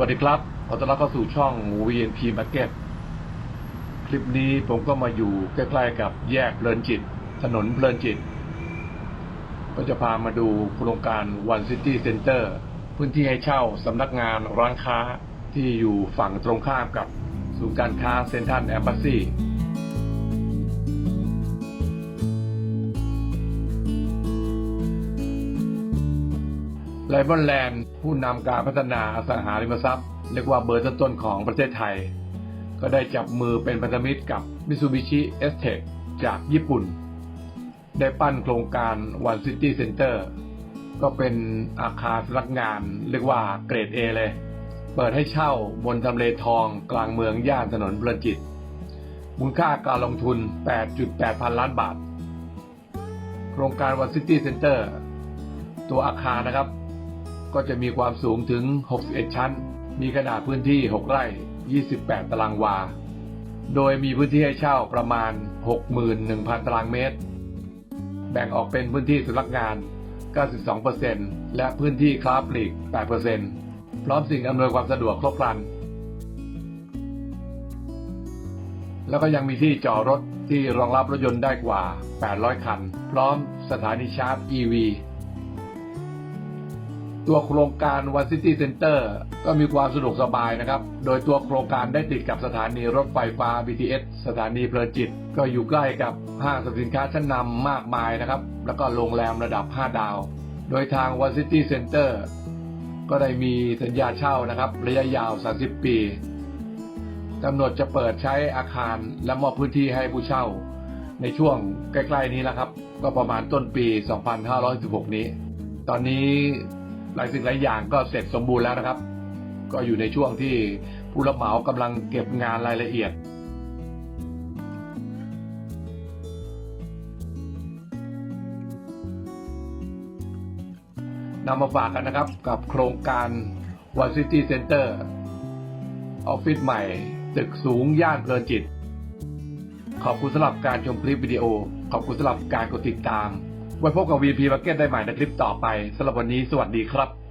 วัสดีครับ ขอต้อนรับเข้าสู่ช่อง VNP Market คลิปนี้ผมก็มาอยู่ใกล้ๆกับแยกเพลินจิต ถนนเพลินจิต ก็จะพามาดูโครงการ One City Center พื้นที่ให้เช่าสำนักงานร้านค้าที่อยู่ฝั่งตรงข้ามกับศูนย์การค้าเซ็นทรัลแอมบาซี ไลบอนแลนด์ผู้นำการพัฒนาอสังหาริมทรัพย์ เรียกว่าเบอร์ต้นๆของประเทศไทย ก็ได้จับมือเป็นพันธมิตรกับ Mitsubishi e s t e c จากญี่ปุ่น ได้ปั้นโครงการ One City Center ก็เป็นอาคารสำนักงาน เรียกว่าเกรด A เลย เปิดให้เช่าบนทำเลทองกลางเมืองย่านถนนเพลินจิต มูลค่าการลงทุน 8.8 พันล้านบาท โครงการ One City Center ตัวอาคารนะครับ ก็จะมีความสูงถึง 61 ชั้น มีขนาดพื้นที่ 6 ไร่ 28 ตารางวา โดยมีพื้นที่ให้เช่าประมาณ 61,000 ตารางเมตร แบ่งออกเป็นพื้นที่สำนักงาน 92%และพื้นที่ค้าปลีก 8%พร้อมสิ่งอำนวยความสะดวกครบครัน แล้วก็ยังมีที่จอดรถที่รองรับรถยนต์ได้กว่า 800 คัน พร้อมสถานีชาร์จ EV ตัวโครงการ One City Center ก็มีความสะดวกสบายนะครับ โดยตัวโครงการได้ติดกับสถานีรถไฟฟ้า BTS สถานีเพลินจิต ก็อยู่ใกล้กับห้างสรรพสินค้าชั้นนำมากมายนะครับ แล้วก็โรงแรมระดับ 5 ดาว โดยทาง One City Center ก็ได้มีสัญญาเช่านะครับ ระยะยาว 30 ปีกำหนดจะเปิดใช้อาคารและมอบพื้นที่ให้ผู้เช่า ในช่วงใกล้ ๆ นี้แล้วครับ ก็ประมาณต้นปี 2516 นี้ ตอนนี้ หลายสิ่งหลายอย่างก็เสร็จสมบูรณ์แล้วนะครับ ก็อยู่ในช่วงที่ผู้รับเหมากำลังเก็บงานรายละเอียดนำมาฝากกันนะครับกับโครงการ One City Center ออฟฟิศใหม่ ตึกสูงย่านเพลินจิต ขอบคุณสำหรับการชมคลิปวิดีโอ ขอบคุณสำหรับการกดติดตาม ไว้พบกับ VP Market ได้ใหม่ในคลิปต่อไปสำหรับวันนี้สวัสดีครับ